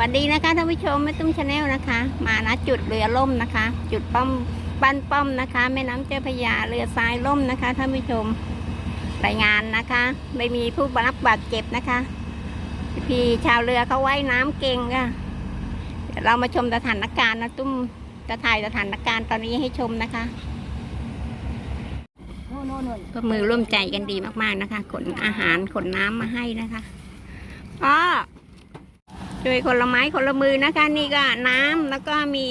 วัสดีนะคะท่านผู้ชมแม่ตุ้มชาแนลนะคะ มาณจุดเรือล่มนะคะ จุดป้อมบ้นป้อมนะคะแม่น้ำเจ้าพระยาเรือทรายล่มนะคะท่านผู้ชมรายงานนะคะ ไม่มีผู้รับบาดเจ็บนะคะ พี่ชาวเรือเขาว่ายน้ำเก่งค่ะเดี๋ยวเรามาชมสถานการณ์นะตุ้มจะถ่ายสถานการณ์ตอนนี้ให้ชมนะคะก็มือร่วมใจกันดีมากๆนะคะขนอาหารขนน้ำมาให้นะคะก็ ช่วยคนละไม้คนละมือนะคะ นี่ก็น้ำแล้วก็มี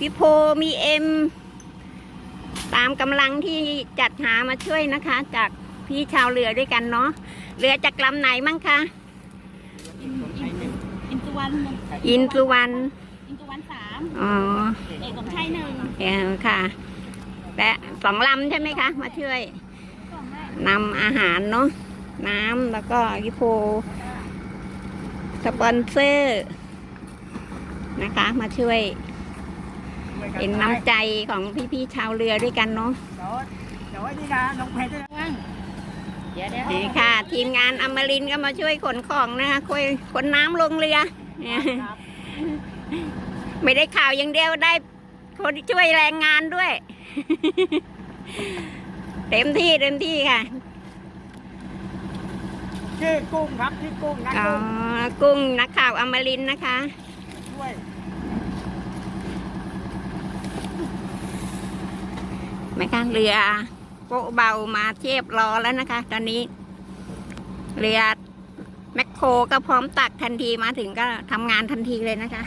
วิโพมีเอ็ม ตามกำลังที่จัดหามาช่วยนะคะ จากพี่ชาวเรือด้วยกันเนาะเรือจากลำไหนมั่งคะอินตุวันอินสุวรรณอินตุวันสามอ๋อเอกสมชัยหนึ่งเออค่ะและสองลำใช่ไหมคะ มาช่วยนำอาหารเนาะน้ำแล้วก็ยิโพ สปอนเซอร์นะคะ มาช่วยเป็นน้ำใจของพี่ๆชาวเรือด้วยกันเนาะเดี๋ยวเดี๋ยวไอ้นี่นะลงเพจด้วยนะว่างเดี๋ยวเดี๋ยวดีค่ะ ทีมงานอมรินทร์ก็มาช่วยขนของนะคะคุยขนน้ำลงเรือเนี่ยครับไม่ได้ข่าวอย่างเดียวได้คนช่วยแรงงานด้วย เต็มที่เต็มที่ค่ะ ชื่อกุ้งครับชื่อกุ้งนะอ๋อ กุ้งกุ้งนักข่าวอมรินทร์นะคะ ช่วยไหมคะเรือโป๊ะเบามาเทียบรอแล้วนะคะ ตอนนี้ เรือแมคโครก็พร้อมตักทันทีมาถึงก็ทำงานทันทีเลยนะคะ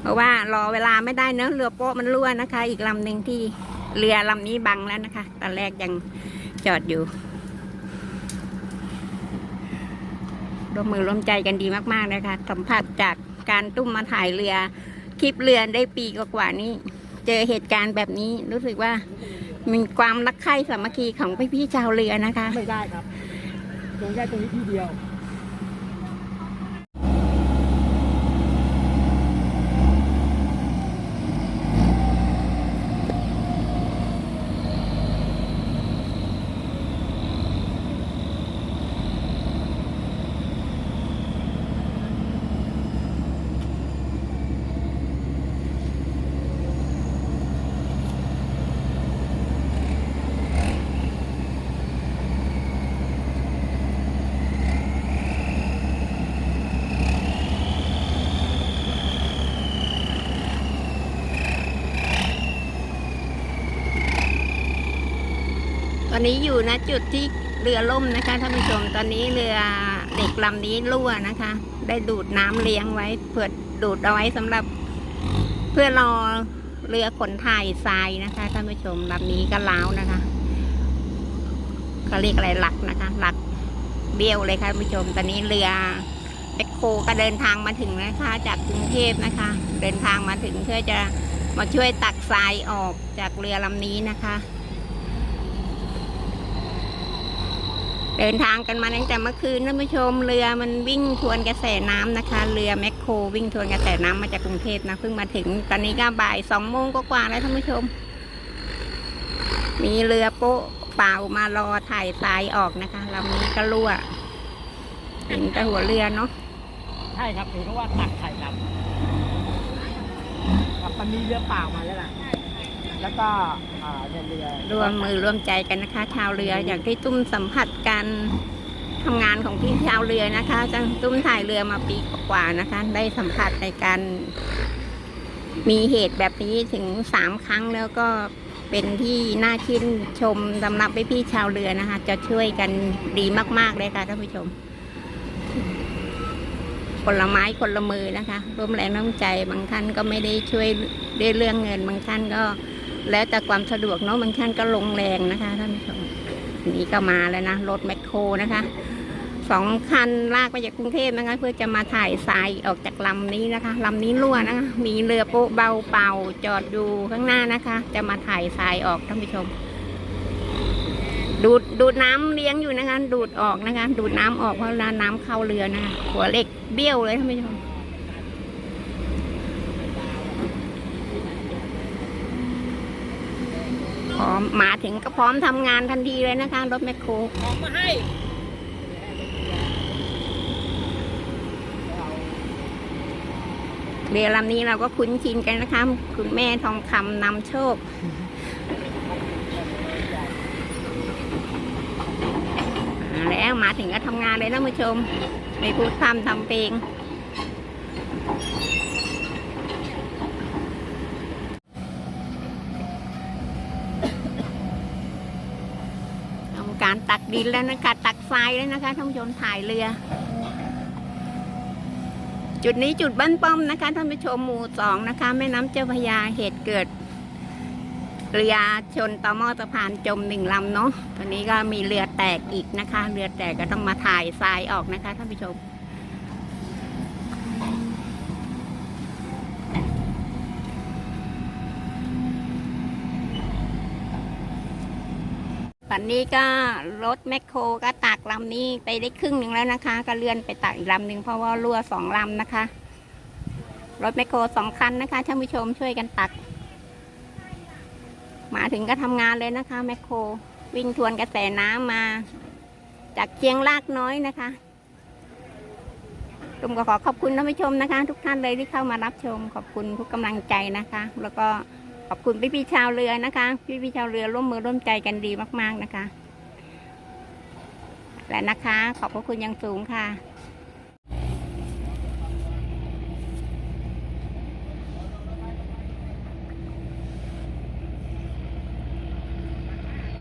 เพราะว่ารอเวลาไม่ได้เนอะเรือโป๊ะมันรั่วนะคะ อีกลำหนึ่งที่เรือลำนี้บังแล้วนะคะ ตอนแรกยังจอดอยู่ ร่วมมือร่วมใจกันดีมากๆนะคะ สัมผัสจากการตุ้มมาถ่ายเรือ คลิปเรือได้ปีกว่าๆนี้ เจอเหตุการณ์แบบนี้รู้สึกว่ามีความรักใคร่สามัคคีของพี่ๆชาวเรือนะคะ ไม่ได้ครับลงได้ตรงนี้ที่เดียว ตอนนี้อยู่ณจุดที่เรือล่มนะคะท่านผู้ชมตอนนี้เรือเด็กลำนี้รั่วนะคะ ได้ดูดน้ำเลี้ยงไว้เพื่อดูดเอาไว้สำหรับ เพื่อรอเรือขนถ่ายทรายนะคะท่านผู้ชมลำนี้ก็ล้าวนะคะเขาเรียกอะไรหลักนะคะ หลักเบี้ยวเลยค่ะท่านผู้ชม ตอนนี้เรือแบคโคก็เดินทางมาถึงนะคะ จากกรุงเทพนะคะ เดินทางมาถึงเพื่อจะมาช่วยตักทรายออกจากเรือลำนี้นะคะ เดินทางกันมาตั้งแต่เมื่อคืนท่านผู้ชมเรือมันวิ่งทวนกระแสน้ำนะคะ เรือแมคโครวิ่งทวนกระแสน้ำมาจากกรุงเทพนะเพิ่งมาถึงตอนนี้ก็บ่ายสองโมงกว่าแล้วท่านผู้ชม มีเรือโป๊ะเปล่ามารอถ่ายทรายออกนะคะลำนี้ก็รั่วเห็นแต่หัวเรือเนาะใช่ครับเห็นเขาว่าตักไข่ดำครับมันมีเรือเปล่ามาแล้วล่ะ แล้วก็อ่าเนี่ยเรือร่วมมือร่วมใจกันนะคะ ชาวเรืออย่างที่ตุ้มสัมผัสการทำงานของพี่ชาวเรือนะคะจังตุ้มถ่ายเรือมาปีกว่าๆนะคะ ได้สัมผัสในการ มีเหตุแบบนี้ถึงสามครั้งแล้วก็เป็นที่น่าชื่นชมสำหรับพี่ๆชาวเรือนะคะ จะช่วยกันดีมาก ๆ เลยค่ะท่านผู้ชมคนละไม้คนละมือนะคะร่วมแรงน้ำใจบางท่านก็ไม่ได้ช่วยด้วยเรื่องเงิน บางท่านก็ แล้วแต่ความสะดวกเนาะบางท่านก็ลงแรงนะคะท่านผู้ชมนนี้ก็มาแล้วนะรถแมคโครนะคะสองคันลากมาจากกรุงเทพนะคะเพื่อจะมาถ่ายทรายออกจากลำนี้นะคะลำนี้รั่วนะคะ มีเรือโป๊ะเบาเป่าจอดอยู่ข้างหน้านะคะ จะมาถ่ายทรายออกท่านผู้ชม ดูดดูดน้ำเลี้ยงอยู่นะคะ ดูดออกนะคะ ดูดน้ำออกเพราะเวลาน้ำเข้าเรือนะคะหัวเหล็กเบี้ยวเลยท่านผู้ชม พร้อ มมาถึงก็พร้อมทำงานทันทีเลยนะคะ รถแมคโครของมาให้เรือลำนี้เราก็คุ้นชินกันนะคะ คุณแม่ทองคำนำโชคแล้วมาถึงก็ทำงานเลยนะผู้ชม ไม่พูดพร่ำทำเพลง การตักดินแล้วนะคะ ตักทรายแล้วนะคะท่านผู้ชมถ่ายเรือ จุดนี้จุดบ้านป้อมนะคะท่านผู้ชมหมู่สองนะคะ แม่น้ำเจ้าพระยาเหตุเกิด เรือชนต่อหม้อสะพานจมหนึ่งลำเนาะตอนนี้ก็มีเรือแตกอีกนะคะ เรือแตกก็ต้องมาถ่ายทรายออกนะคะท่านผู้ชม ตอนนี้ก็รถแมคโครก็ตักลำนี้ไปได้ครึ่งหนึ่งแล้วนะคะ ก็เลื่อนไปตักอีกลำหนึ่งเพราะว่ารั่วสองลำนะคะ รถแมคโครสองคันนะคะท่านผู้ชมช่วยกันตัก มาถึงก็ทำงานเลยนะคะแมคโครวิ่งทวนกระแสน้ำมา จากเชียงลากน้อยนะคะตุมก็ขอขอบคุณท่านผู้ชมนะคะ ทุกท่านเลยที่เข้ามารับชมขอบคุณทุกกำลังใจนะคะ แล้วก็ อบคุณพี่พี่ชาวเรือนะคะ พี่พี่ชาวเรือร่วมมือร่วมใจกันดีมาก ๆนะคะ และนะคะ ขอบพระคุณอย่างสูงค่ะ